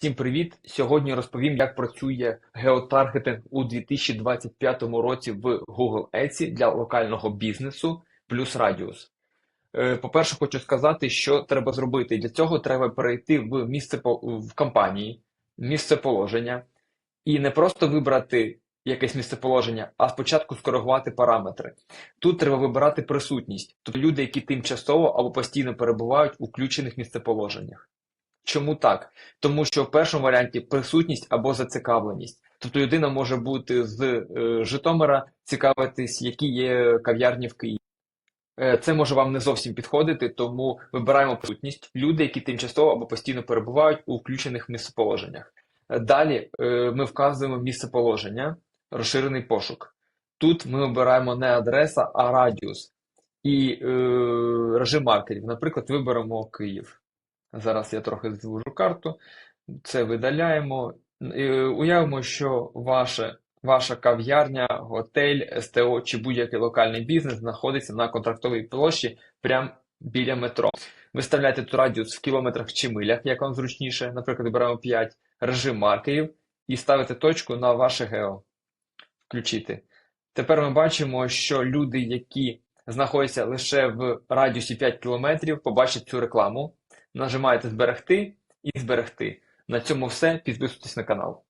Всім привіт! Сьогодні розповім, як працює геотаргетинг у 2025 році в Google Ads для локального бізнесу плюс радіус. Е, По-перше, хочу сказати, що треба зробити. Для цього треба перейти в місце в компанії, місце положення, і не просто вибрати якесь місце положення, а спочатку скоригувати параметри. Тут треба вибирати присутність, тобто люди, які тимчасово або постійно перебувають у включених місцеположеннях. Чому так? Тому що в першому варіанті присутність або зацікавленість. Тобто людина може бути з е, Житомира, цікавитись, які є кав'ярні в Києві. Е, Це може вам не зовсім підходити, тому вибираємо присутність. Люди, які тимчасово або постійно перебувають у включених місцеположеннях. Е, Далі е, ми вказуємо місцеположення, розширений пошук. Тут ми обираємо не адреса, а радіус і е, режим маркерів. Наприклад, виберемо Київ. Зараз я трохи звужу карту. Це видаляємо. Уявимо, що ваше, ваша кав'ярня, готель, СТО чи будь-який локальний бізнес знаходиться на контрактовій площі прямо біля метро. Виставляєте тут радіус в кілометрах чи милях, як вам зручніше. Наприклад, вибираємо 5 режим маркерів і ставите точку на ваше гео. Включити. Тепер ми бачимо, що люди, які знаходяться лише в радіусі 5 кілометрів, побачать цю рекламу. Нажимаєте зберегти і зберегти. На цьому все. Підписуйтесь на канал.